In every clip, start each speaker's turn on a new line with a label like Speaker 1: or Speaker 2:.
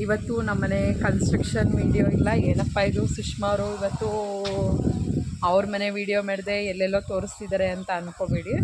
Speaker 1: ಇವತ್ತು ನಮ್ಮನೆ construction video ಇಲ್ಲ ಏನಪ್ಪ ಇದು? ಸುಷ್ಮಾ ಅವರು ಇವತ್ತು ಅವ್ರ ಮನೆ ವಿಡಿಯೋ ಮಾಡಿದೆ ಎಲ್ಲೆಲ್ಲೋ ತೋರಿಸ್ತಿದ್ದಾರೆ ಅಂತ ಅನ್ಕೋಬೇಡಿ.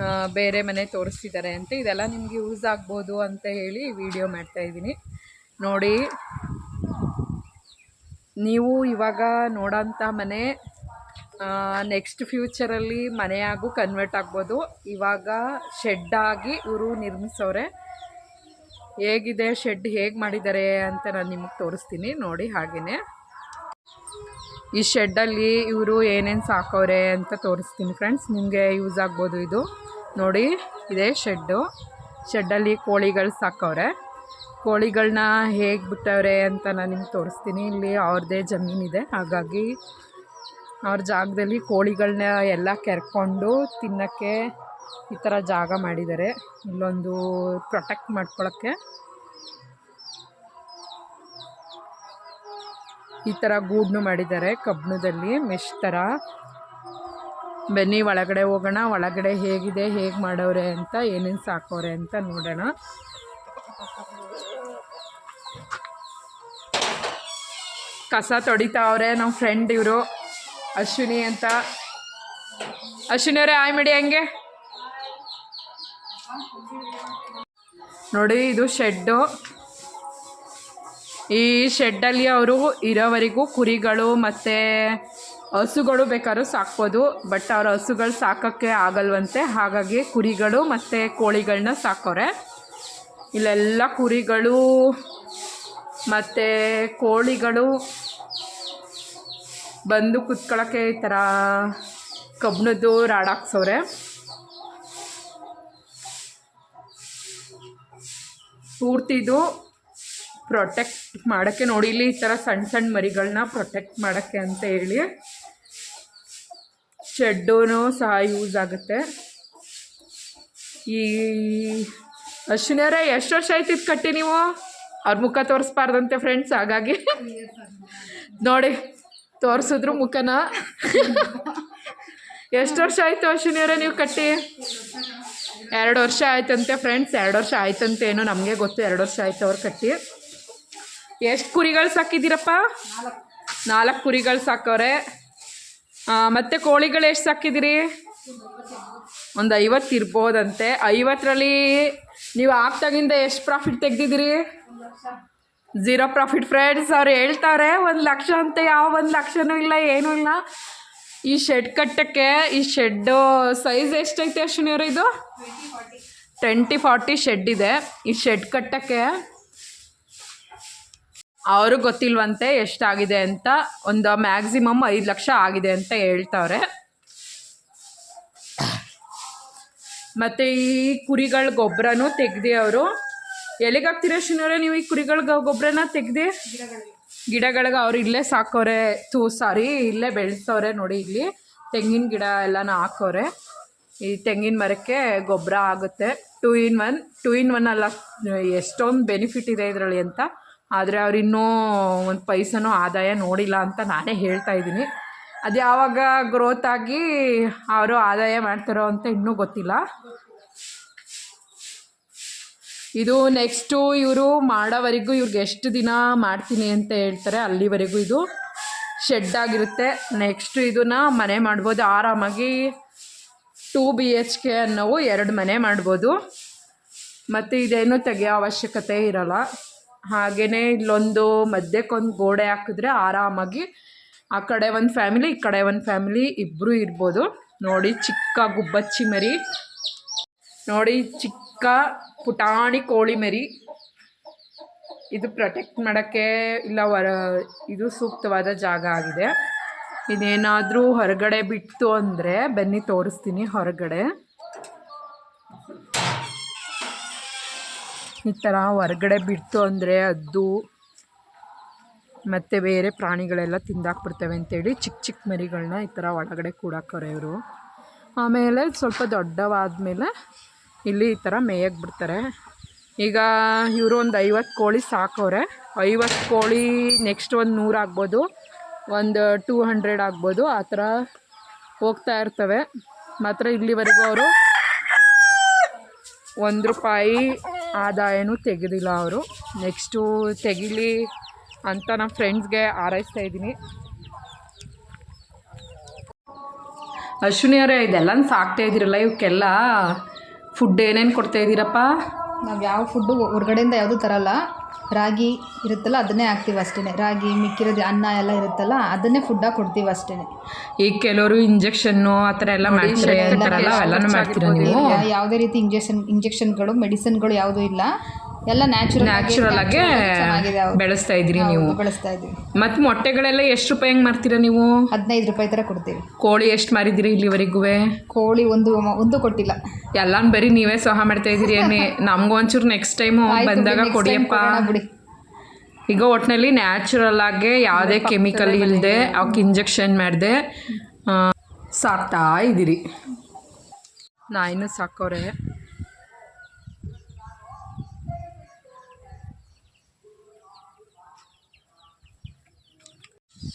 Speaker 1: ಆ, ಬೇರೆ ಮನೆ ತೋರಿಸ್ತಿದ್ದಾರೆ ಅಂತ. ಇದೆಲ್ಲ ನಿಮಗೆ ಯೂಸ್ ಆಗ್ಬೋದು ಅಂತ ಹೇಳಿ ವಿಡಿಯೋ ಮಾಡ್ತಾಯಿದ್ದೀನಿ ನೋಡಿ ನೀವು ಇವಾಗ ನೋಡೋಂಥ ಮನೆ ನೆಕ್ಸ್ಟ್ ಫ್ಯೂಚರಲ್ಲಿ ಮನೆಯಾಗೂ ಕನ್ವರ್ಟ್ ಆಗ್ಬೋದು. ಇವಾಗ ಶೆಡ್ಡಾಗಿ ಇವರು ನಿರ್ಮಿಸೋರೆ. ಹೇಗಿದೆ ಶೆಡ್ ಹೇಗೆ ಮಾಡಿದ್ದಾರೆ ಅಂತ ನಾನು ನಿಮಗೆ ತೋರಿಸ್ತೀನಿ. ನೋಡಿ ಹಾಗೆಯೇ ಈ ಶೆಡ್ಡಲ್ಲಿ ಇವರು ಏನೇನು ಸಾಕವ್ರೆ ಅಂತ ತೋರಿಸ್ತೀನಿ ಫ್ರೆಂಡ್ಸ್ ನಿಮಗೆ ಯೂಸ್ ಆಗ್ಬೋದು ಇದು. ನೋಡಿ, ಇದೇ ಶೆಡ್ಡು ಶೆಡ್ಡಲ್ಲಿ ಕೋಳಿಗಳು ಸಾಕವ್ರೆ ಕೋಳಿಗಳನ್ನ ಹೇಗೆ ಬಿಟ್ಟವ್ರೆ ಅಂತ ನಾನು ನಿಮ್ಗೆ ತೋರಿಸ್ತೀನಿ. ಇಲ್ಲಿ ಅವ್ರದ್ದೇ ಜಮೀನಿದೆ ಹಾಗಾಗಿ ಅವ್ರ ಜಾಗದಲ್ಲಿ ಕೋಳಿಗಳನ್ನ ಎಲ್ಲ ಕೆರ್ಕೊಂಡು ತಿನ್ನೋಕ್ಕೆ ಈ ಥರ ಜಾಗ ಮಾಡಿದ್ದಾರೆ. ಇಲ್ಲೊಂದು ಪ್ರೊಟೆಕ್ಟ್ ಮಾಡ್ಕೊಳ್ಳೋಕ್ಕೆ ಈ ಥರ ಗೂಡ್ನು ಮಾಡಿದ್ದಾರೆ ಕಬ್ಬಣದಲ್ಲಿ ಮೆಶ್ ಥರ. ಬನ್ನಿ, ಒಳಗಡೆ ಹೋಗೋಣ, ಒಳಗಡೆ ಹೇಗಿದೆ, ಹೇಗೆ ಮಾಡೋರೆ ಅಂತ, ಏನೇನು ಸಾಕವ್ರೆ ಅಂತ ನೋಡೋಣ. ಕಸ ತೊಡಿತಾವ್ರೆ ನಮ್ಮ ಫ್ರೆಂಡ್ ಇವರು, ಅಶ್ವಿನಿ ಅಂತ. ಅಶ್ವಿನಿ ಅವರೇ, ಆಯ್ ಹಂಗೆ? ನೋಡಿ, ಇದು ಶೆಡ್ಡು ಈ ಶೆಡ್ಡಲ್ಲಿ ಅವರು ಇರೋವರೆಗೂ ಕುರಿಗಳು ಮತ್ತು ಹಸುಗಳು ಬೇಕಾದ್ರೂ ಸಾಕ್ಬೋದು ಬಟ್ ಅವ್ರ ಹಸುಗಳು ಸಾಕೋಕ್ಕೆ ಆಗಲ್ವಂತೆ. ಹಾಗಾಗಿ ಕುರಿಗಳು ಮತ್ತು ಕೋಳಿಗಳನ್ನ ಸಾಕೋರೆ ಇಲ್ಲೆಲ್ಲ ಕುರಿಗಳು ಮತ್ತು ಕೋಳಿಗಳು ಬಂದು ಕುತ್ಕೊಳ್ಳೋಕ್ಕೆ ಈ ಥರ ಕಬ್ಬಣದ್ದು ರಾಡ್ ಪೂರ್ತಿದು ಪ್ರೊಟೆಕ್ಟ್ ಮಾಡೋಕ್ಕೆ ನೋಡಿ, ಇಲ್ಲಿ ಈ ಥರ ಸಣ್ಣ ಸಣ್ಣ ಮರಿಗಳನ್ನ ಪ್ರೊಟೆಕ್ಟ್ ಮಾಡೋಕ್ಕೆ ಅಂತ ಹೇಳಿ ಶೆಡ್ಡೂ ಸಹ ಯೂಸ್ ಆಗುತ್ತೆ. ಈ ಅಶ್ವಿನಿಯರ ಎಷ್ಟು ವರ್ಷ ಆಯ್ತು ಇದು ಕಟ್ಟಿ ನೀವು? ಅವ್ರ ಮುಖ ತೋರಿಸ್ಬಾರ್ದಂತೆ ಫ್ರೆಂಡ್ಸ್ ಹಾಗಾಗಿ. ನೋಡಿ, ತೋರಿಸಿದ್ರು ಮುಖನ. ಎಷ್ಟು ವರ್ಷ ಆಯಿತು ಅಶ್ವಿನಿಯರ ನೀವು ಕಟ್ಟಿ? ಎರಡು ವರ್ಷ ಆಯ್ತಂತೆ ಫ್ರೆಂಡ್ಸ್ ಎರಡು ವರ್ಷ ಆಯ್ತಂತೆ ಏನೋ ನಮಗೆ ಗೊತ್ತು, ಎರಡು ವರ್ಷ ಆಯ್ತು ಅವ್ರು ಕಟ್ಟಿ. ಎಷ್ಟು ಕುರಿಗಳು ಸಾಕಿದ್ದೀರಪ್ಪ? ನಾಲ್ಕು ಕುರಿಗಳು ಸಾಕವ್ರೆ. ಮತ್ತೆ ಕೋಳಿಗಳು ಎಷ್ಟು ಸಾಕಿದ್ದೀರಿ? ಒಂದು ಐವತ್ತು ಇರ್ಬೋದಂತೆ. ಐವತ್ತರಲ್ಲಿ ನೀವು ಆಗ್ತಾಗಿಂದ ಎಷ್ಟು ಪ್ರಾಫಿಟ್ ತೆಗ್ದಿದ್ದೀರಿ? ಝೀರೋ ಪ್ರಾಫಿಟ್ ಫ್ರೆಂಡ್ಸ್ ಅವ್ರು ಹೇಳ್ತಾರೆ, ಒಂದು ಲಕ್ಷ ಅಂತ, ಯಾವ ಒಂದು ಲಕ್ಷನೂ ಇಲ್ಲ, ಏನೂ ಇಲ್ಲ. ಈ ಶೆಡ್ ಕಟ್ಟಕ್ಕೆ, ಈ ಶೆಡ್ ಸೈಜ್ ಎಷ್ಟೈತೆ ಅಶ್ವಿನಿಯವ್ರೆ ಇದು? ಟ್ವೆಂಟಿ ಫಾರ್ಟಿ ಶೆಡ್ ಇದೆ. ಈ ಶೆಡ್ ಕಟ್ಟಕ್ಕೆ ಅವರು ಗೊತ್ತಿಲ್ವಂತೆ ಎಷ್ಟಾಗಿದೆ ಅಂತ ಒಂದು ಮ್ಯಾಕ್ಸಿಮಮ್ ಐದು ಲಕ್ಷ ಆಗಿದೆ ಅಂತ ಹೇಳ್ತಾವ್ರೆ. ಮತ್ತು ಈ ಕುರಿಗಳ ಗೊಬ್ಬರನೂ ತೆಗ್ದು ಅವರು. ಎಲ್ಲಿಗೆ ಹಾಕ್ತೀರ ನೀವು ಈ ಕುರಿಗಳ ಗೊಬ್ಬರನ ತೆಗ್ದು? ಗಿಡಗಳಿಗೆ ಅವ್ರು ಇಲ್ಲೇ ಸಾಕೋರೆ, ತೂ ಸಾರಿ ಇಲ್ಲೇ ಬೆಳೆಸೋರೆ ನೋಡಿ ಇಲ್ಲಿ. ತೆಂಗಿನ ಗಿಡ ಎಲ್ಲಾನು ಹಾಕೋರೆ. ಈ ತೆಂಗಿನ ಮರಕ್ಕೆ ಗೊಬ್ಬರ ಆಗುತ್ತೆ. Two in one, two in one ಅಲ್ಲ, ಎಷ್ಟೊಂದು ಬೆನಿಫಿಟ್ ಇದೆ ಇದರಲ್ಲಿ ಅಂತ. ಆದರೆ ಅವ್ರು ಇನ್ನೂ ಒಂದು ಪೈಸನೂ ಆದಾಯ ನೋಡಿಲ್ಲ ಅಂತ ನಾನೇ ಹೇಳ್ತಾ ಇದ್ದೀನಿ. ಅದು ಯಾವಾಗ ಗ್ರೋತ್ ಆಗಿ ಅವರು ಆದಾಯ ಮಾಡ್ತಾರೋ ಅಂತ ಇನ್ನೂ ಗೊತ್ತಿಲ್ಲ. ಇದು ನೆಕ್ಸ್ಟು ಇವರು ಮಾಡೋವರೆಗೂ ಇವ್ರಿಗೆ ಎಷ್ಟು ದಿನ ಮಾಡ್ತೀನಿ ಅಂತ ಹೇಳ್ತಾರೆ, ಅಲ್ಲಿವರೆಗೂ ಇದು ಶೆಡ್ ಆಗಿರುತ್ತೆ. ನೆಕ್ಸ್ಟ್ ಇದನ್ನ ಮನೆ ಮಾಡ್ಬೋದು. ಆರಾಮಾಗಿ ಟೂ ಬಿ ಎಚ್ ಕೆ ಅನ್ನೋವು ಎರಡು ಮನೆ ಮಾಡ್ಬೋದು. ಮತ್ತು ಇದೇನು ತೆಗೆಯೋ ಅವಶ್ಯಕತೆ ಇರಲ್ಲ. ಹಾಗೆಯೇ ಇಲ್ಲೊಂದು ಮಧ್ಯಕ್ಕೊಂದು ಗೋಡೆ ಹಾಕಿದ್ರೆ ಆರಾಮಾಗಿ ಆ ಕಡೆ ಒಂದು ಫ್ಯಾಮಿಲಿ, ಈ ಕಡೆ ಒಂದು ಫ್ಯಾಮಿಲಿ ಇಬ್ಬರೂ ಇರ್ಬೋದು. ನೋಡಿ ಚಿಕ್ಕ ಗುಬ್ಬಚ್ಚಿ ಮರಿ. ನೋಡಿ ಚಿಕ್ಕ ಪುಟಾಣಿ ಕೋಳಿ ಮರಿ. ಇದು ಪ್ರೊಟೆಕ್ಟ್ ಮಾಡೋಕ್ಕೆ ಇಲ್ಲ ಹೊರ ಇದು ಸೂಕ್ತವಾದ ಜಾಗ ಆಗಿದೆ. ಇದೇನಾದರೂ ಹೊರಗಡೆ ಬಿಟ್ಟು ಅಂದರೆ ಬನ್ನಿ ತೋರಿಸ್ತೀನಿ ಹೊರಗಡೆ. ಈ ಥರ ಹೊರಗಡೆ ಬಿಡ್ತು ಅಂದರೆ ಅದು ಮತ್ತು ಬೇರೆ ಪ್ರಾಣಿಗಳೆಲ್ಲ ತಿಂದಾಕ್ಬಿಡ್ತವೆ ಅಂತೇಳಿ ಚಿಕ್ಕ ಚಿಕ್ಕ ಮರಿಗಳನ್ನ ಈ ಥರ ಒಳಗಡೆ ಕೂಡಾಕವ್ರೆ ಇವರು. ಆಮೇಲೆ ಸ್ವಲ್ಪ ದೊಡ್ಡವಾದಮೇಲೆ ಇಲ್ಲಿ ಈ ಥರ ಮೇಯಕ್ಕೆ ಬಿಡ್ತಾರೆ. ಈಗ ಇವರು ಒಂದು ಐವತ್ತು ಕೋಳಿ ಸಾಕವ್ರೆ ಐವತ್ತು ಕೋಳಿ ನೆಕ್ಸ್ಟ್ ಒಂದು ನೂರು ಆಗ್ಬೋದು. ಒಂದು ಟೂ ಹಂಡ್ರೆಡ್ ಆಗ್ಬೋದು. ಆ ಥರ ಹೋಗ್ತಾ ಇರ್ತವೆ. ಮಾತ್ರ ಇಲ್ಲಿವರೆಗೂ ಅವರು ಒಂದು ರೂಪಾಯಿ ಆದಾಯನೂ ತೆಗೆದಿಲ್ಲ ಅವರು. ನೆಕ್ಸ್ಟು ತೆಗಿಲಿ ಅಂತ ನಮ್ಮ ಫ್ರೆಂಡ್ಸ್ಗೆ ಆರೈಸ್ತಾ ಇದ್ದೀನಿ. ಅಶ್ವಿನಿ ಅವರೇ ಇದೆಲ್ಲ ಸಾಕ್ತಾ ಇದ್ದೀರಲ್ಲ, ಇವಕ್ಕೆಲ್ಲ ಫುಡ್ ಏನೇನು ಕೊಡ್ತಾ ಇದ್ದೀರಪ್ಪ?
Speaker 2: ನಾವು ಯಾವ ಫುಡ್ಡು ಹೊರಗಡೆಯಿಂದ ಯಾವುದೂ ತರಲ್ಲ. ರಾಗಿ ಇರುತ್ತಲ್ಲ ಅದನ್ನೇ ಹಾಕ್ತೀವಿ ಅಷ್ಟೇ ರಾಗಿ ಮಿಕ್ಕಿರೋದು ಅನ್ನ ಎಲ್ಲ ಇರುತ್ತಲ್ಲ ಅದನ್ನೇ ಫುಡ್ಡಾಗಿ ಕೊಡ್ತೀವಿ ಅಷ್ಟೇ
Speaker 1: ಈಗ ಕೆಲವರು ಇಂಜೆಕ್ಷನ್ನು ಆ ಥರ ಎಲ್ಲ ಮಾಡ್ತಾರೆ ಅಂತಾರಲ್ಲ ಅವೆಲ್ಲನೂ ಮಾಡ್ತೀರಾ ನೀವು?
Speaker 2: ಯಾವುದೇ ರೀತಿ ಇಂಜೆಕ್ಷನ್ ಇಂಜೆಕ್ಷನ್ಗಳು ಮೆಡಿಸಿನ್ಗಳು ಯಾವುದೂ ಇಲ್ಲ. ಎಲ್ಲ ನ್ಯಾಚುರಲ್
Speaker 1: ನ್ಯಾಚುರಲ್ ಆಗಿ
Speaker 2: ಚೆನ್ನಾಗಿದೆ ಹೌದು.
Speaker 1: ಬೆಳೆಸ್ತಾ ಇದ್ದೀರಿ ನೀವು.
Speaker 2: ಬೆಳೆಸ್ತಾ ಇದ್ದೀವಿ.
Speaker 1: ಮತ್ತು ಮೊಟ್ಟೆಗಳೆಲ್ಲ ಎಷ್ಟು ರೂಪಾಯಿ ಹೆಂಗೆ ಮಾರ್ತೀರಾ ನೀವು?
Speaker 2: ಹದಿನೈದು ರೂಪಾಯಿ ಥರ ಕೊಡ್ತೀವಿ.
Speaker 1: ಕೋಳಿ ಎಷ್ಟು ಮಾರಿದ್ದೀರಿ ಇಲ್ಲಿವರೆಗೂ?
Speaker 2: ಕೋಳಿ ಒಂದು ಒಂದು ಕೊಟ್ಟಿಲ್ಲ.
Speaker 1: ಎಲ್ಲಾನು ಬರೀ ನೀವೇ ಸಹ ಮಾಡ್ತಾ ಇದ್ದೀರಿ ಏನೇ ನಮಗೂ ಒಂಚೂರು ನೆಕ್ಸ್ಟ್ ಟೈಮು
Speaker 2: ಆಯ್ತು
Speaker 1: ಬಂದಾಗ
Speaker 2: ಬಿಡಿ, next time
Speaker 1: ಕೊಡಿಯಪ್ಪ.
Speaker 2: ಕೊಡೋಣ ಬಿಡಿ.
Speaker 1: ಈಗ ಒಟ್ಟಿನಲ್ಲಿ ನ್ಯಾಚುರಲ್ ಆಗಿ ಯಾವುದೇ ಕೆಮಿಕಲ್ ಇಲ್ಲದೆ ಅವಕ್ಕೆ ಇಂಜೆಕ್ಷನ್ ಮಾಡಿದೆ. ಸಾಕ್ತಾ ಇದ್ದೀರಿ. ನಾಯಿನೂ ಸಾಕೋರೆ.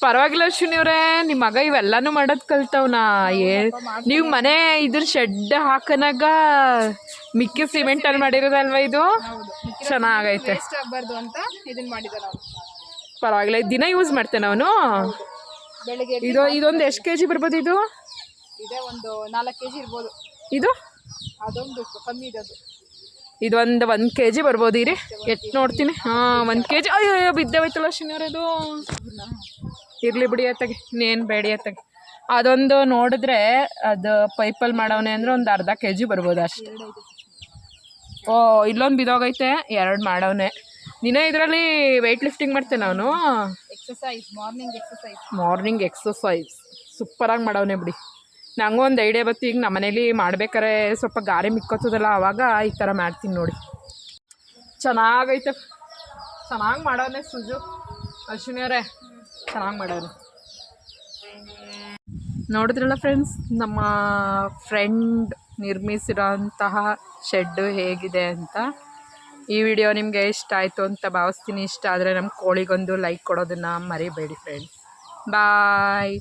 Speaker 1: ಪರವಾಗಿಲ್ಲ ಅಶ್ವಿನಿ ಅವರೇ ನಿಮ್ಮ ಮಗ ಇವೆಲ್ಲಾನು ಮಾಡೋದು ಕಲ್ತವ್ನ. ಏ ನೀವು ಮನೆ ಇದ್ರ ಶೆಡ್ ಹಾಕನಾಗ ಮಿಕ್ಕಿ ಸಿಮೆಂಟಲ್ಲಿ ಮಾಡಿರೋದಲ್ವ ಇದು? ಚೆನ್ನಾಗೈತೆ.
Speaker 2: ಆಗಬಾರ್ದು ಅಂತ ಇದನ್ನ ಮಾಡಿದ ನಾವು.
Speaker 1: ಪರವಾಗಿಲ್ಲ ದಿನ ಯೂಸ್ ಮಾಡ್ತೇನೆ ಅವನು.
Speaker 2: ಬೆಳಿಗ್ಗೆ
Speaker 1: ಇದು ಇದೊಂದು ಎಷ್ಟು ಕೆ ಜಿ ಬರ್ಬೋದು ಇದು?
Speaker 2: ಇದೇ ಒಂದು ನಾಲ್ಕು ಕೆ ಜಿ ಇರ್ಬೋದು.
Speaker 1: ಇದು?
Speaker 2: ಅದೊಂದು ಕಮ್ಮಿ ಇದೆ
Speaker 1: ಇದೊಂದು ಒಂದು ಕೆ ಜಿ ಬರ್ಬೋದು ಇರಿ. ಎಟ್ ನೋಡ್ತೀನಿ. ಹಾಂ ಒಂದು ಕೆ ಜಿ ಅಯ್ಯೋ ಅಯ್ಯೋ ಬಿದ್ದೆ ಹೋಯ್ತಲ್ಲ ಅದು ಇರಲಿ ಬಿಡಿ ಅತ್ತಾಗೆ ಇನ್ನೇನು ಬೇಡಿ ಅತ್ತಾಗೆ. ಅದೊಂದು ನೋಡಿದ್ರೆ ಅದು ಪೈಪಲ್ಲಿ ಮಾಡವನೆ ಅಂದರೆ ಒಂದು ಅರ್ಧ ಕೆ ಜಿ ಬರ್ಬೋದು ಅಷ್ಟೇ. ಓ ಇಲ್ಲೊಂದು ಬಿದೋಗೈತೆ ಎರಡು ಮಾಡವನೆ. ದಿನ ಇದರಲ್ಲಿ ವೆಯ್ಟ್ ಲಿಫ್ಟಿಂಗ್ ಮಾಡ್ತೇನೆ ಅವನು
Speaker 2: exercise morning exercise
Speaker 1: morning exercise ಸೂಪರಾಗಿ ಮಾಡವನೆ ಬಿಡಿ. ನಂಗೂ ಒಂದು ಐಡಿಯಾ ಬತ್ತು ಈಗ ನಮ್ಮ ಮನೇಲಿ ಮಾಡ್ಬೇಕಾರೆ ಸ್ವಲ್ಪ ಗಾರೆ ಮಿಕ್ಕೋತದಲ್ಲ ಆವಾಗ ಈ ಥರ ಮಾಡ್ತೀನಿ ನೋಡಿ. ಚೆನ್ನಾಗೈತೆ. ಚೆನ್ನಾಗಿ ಮಾಡೋನೆ ಸುಜು ಅಶ್ವಿನಿ ಅವರೇ. ಚೆನ್ನಾಗಿ ಮಾಡೋರು ನೋಡಿದ್ರಲ್ಲ ಫ್ರೆಂಡ್ಸ್ ನಮ್ಮ ಫ್ರೆಂಡ್ ನಿರ್ಮಿಸಿರೋಂತಹ ಶೆಡ್ಡು ಹೇಗಿದೆ ಅಂತ. ಈ ವಿಡಿಯೋ ನಿಮಗೆ ಇಷ್ಟ ಆಯಿತು ಅಂತ ಭಾವಿಸ್ತೀನಿ. ಇಷ್ಟ ಆದರೆ ನಮ್ಮ ಕೋಳಿಗೊಂದು ಲೈಕ್ ಕೊಡೋದನ್ನು ಮರಿಬೇಡಿ ಫ್ರೆಂಡ್ಸ್ ಬಾಯ್